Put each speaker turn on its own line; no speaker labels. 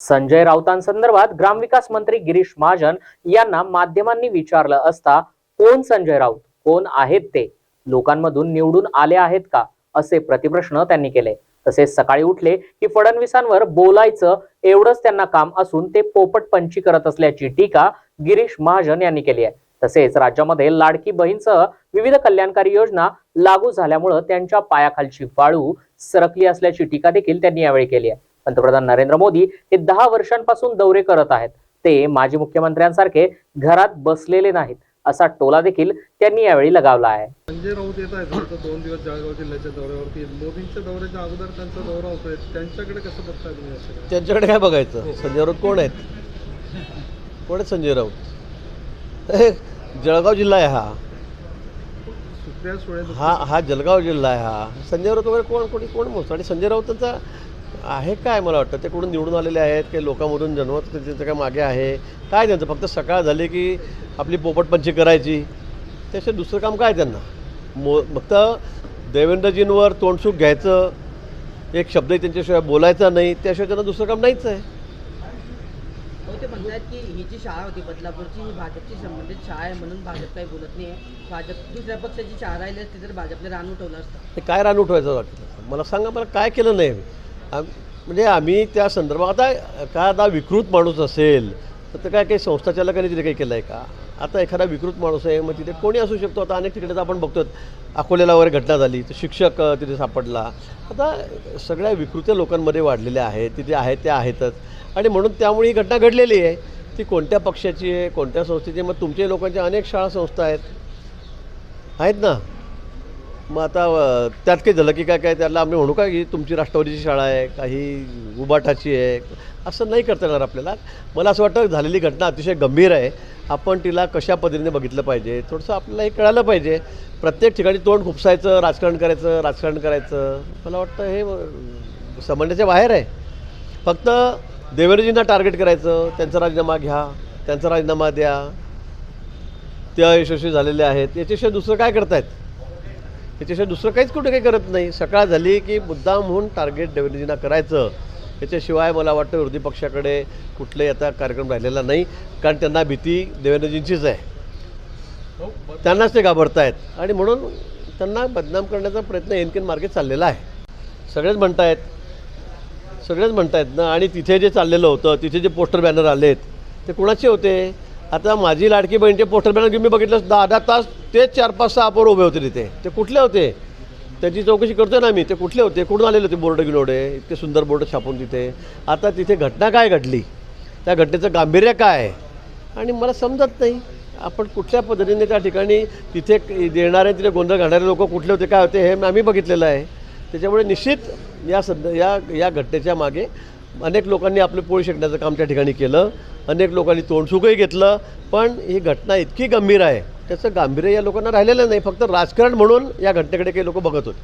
संजय राऊतांसंदर्भात ग्रामविकास मंत्री गिरीश महाजन यांना माध्यमांनी विचारलं असता कोण संजय राऊत? कोण आहेत ते? लोकांमधून निवडून आले आहेत का? असे प्रतिप्रश्न त्यांनी केले. तसेच सकाळी उठले की फडणवीसांवर बोलायचं एवढंच त्यांना काम असून ते पोपटपंची करत असल्याची टीका गिरीश महाजन यांनी केली आहे. तसेच राज्यामध्ये लाडकी बहीणसह विविध कल्याणकारी योजना लागू झाल्यामुळं त्यांच्या पायाखालची वाळू सरकली असल्याची टीका देखील त्यांनी यावेळी केली आहे. पंतप्रधान नरेंद्र मोदी हे दहा वर्षांपासून दौरे करत आहेत. ते माजी मुख्यमंत्र्यांसारखे घरात बसलेले नाहीत असा टोला देखील त्यांनी यावेळी लगावला आहे.
संजय राऊत येत आहेत फक्त दोन दिवस जळगाव जिल्ह्याच्या दौऱ्यावरती. मोदींच्या दौऱ्याच्या अगोदर त्यांचा दौरा होतोय. त्यांच्याकडे कसं बघताय तुम्ही
त्यांच्याकडे काय बघायचं? संजय राऊत कोण आहेत? कोण आहेत संजय राऊत? हे जळगाव जिल्हा आहे हा.
सुप्रिया सुळे
हा हा जळगाव जिल्हा आहे हा. संजय राऊत वगैरे कोण कोणी कोण मोजतं आणि संजय राऊतांचा आहे काय मला वाटतं? ते कुठून निवडून आलेले आहेत काही लोकांमधून जन्मत त्यांचं काय मागे आहे? काय त्यांचं? फक्त सकाळ झाली की आपली पोपटपंची करायची. त्याशिवाय दुसरं काम काय त्यांना? मो फक्त देवेंद्रजींवर तोंडसूक घ्यायचं एक शब्दही त्यांच्याशिवाय बोलायचा नाही त्याशिवाय त्यांना दुसरं काम नाहीच आहे.
हो ते म्हणतात की ही जी शाळा होती बदलापूरची ही भाजपची संबंधित शाळा आहे म्हणून भाजप काही बोलत नाही आहे. भाजप दुसऱ्या पक्षाची शाळा राहिली असती तर भाजपने रान उठवलं असतं.
ते काय रान उठवायचं वाटतं? मला सांगा मला काय केलं नाही आम- म्हणजे आम्ही त्या संदर्भात आता काय आता विकृत माणूस असेल तर ते काय काही संस्थाचालकांनी तिथे काही केलं आहे का? आता एखादा विकृत माणूस आहे मग तिथे कोणी असू शकतो? आता अनेक तिकडे तर आपण बघतो अकोल्याला वगैरे घटना झाली तर शिक्षक तिथे सापडला. आता सगळ्या विकृत्या लोकांमध्ये वाढलेल्या आहेत तिथे आहेत त्या आहेतच. आणि म्हणून त्यामुळे ही घटना घडलेली आहे. ती कोणत्या पक्षाची आहे कोणत्या संस्थेची मग तुमच्या लोकांच्या अनेक शाळा संस्था आहेत. आहेत ना? मग आता त्यात काही झालं की काय काय त्याला आम्ही म्हणू का की तुमची राष्ट्रवादीची शाळा आहे काही उबाटाची आहे असं नाही करता येणार आपल्याला. मला असं वाटतं झालेली घटना अतिशय गंभीर आहे. आपण तिला कशा पद्धतीने बघितलं पाहिजे थोडंसं आपल्याला हे कळालं पाहिजे. प्रत्येक ठिकाणी तोंड खुपसायचं राजकारण करायचं राजकारण करायचं. मला वाटतं हे समजण्याच्या बाहेर आहे. फक्त देवेंद्रजींना टार्गेट करायचं त्यांचा राजीनामा घ्या त्यांचा राजीनामा द्या. त्या यशस्वी झालेले आहेत. याच्याशिवाय दुसरं काय करतायत? याच्याशिवाय दुसरं काहीच कुठे काही करत नाही. सकाळ झाली की मुद्दाम होऊन टार्गेट देवेंद्रजींना करायचं. याच्याशिवाय मला वाटतं विरोधी पक्षाकडे कुठलाही आता कार्यक्रम राहिलेला नाही. कारण त्यांना भीती देवेंद्रजींचीच आहे. त्यांनाच ते घाबरतायत. आणि म्हणून त्यांना बदनाम करण्याचा प्रयत्न एनकेन मार्गे चाललेला आहे. सगळेच म्हणतायत. सगळेच म्हणतायत ना. आणि तिथे जे चाललेलं होतं तिथे जे पोस्टर बॅनर आलेत ते कुणाचे होते? आता माझी लाडकी बहीणचे पोस्टर बॅनर घेऊन मी बघितलं दहा दहा तास तेच चार पाच सहा पोरं उभे होते तिथे. ते कुठले होते? त्याची चौकशी करतोय ना मी ते कुठले होते? कुठून आलेले होते बोर्ड घेऊन एवढे इतके सुंदर बोर्ड छापून तिथे. आता तिथे घटना काय घडली? त्या घटनेचं गांभीर्य काय? आणि मला समजत नाही. आपण कुठल्या पद्धतीने त्या ठिकाणी तिथे देणारे तिथे गोंधळ घालणारे लोक कुठले होते काय होते हे आम्ही बघितलेलं आहे. त्याच्यामुळे निश्चित या सध्या या या घटनेच्या मागे अनेक लोकांनी आपले पोळी शेकण्याचं काम त्या ठिकाणी केलं. अनेक लोकांनी तोंडसुकही घेतलं पण ही घटना इतकी गंभीर आहे त्याचं गांभीर्य या लोकांना राहिलेलं नाही. फक्त राजकारण म्हणून या घटनेकडे काही लोक बघत होते.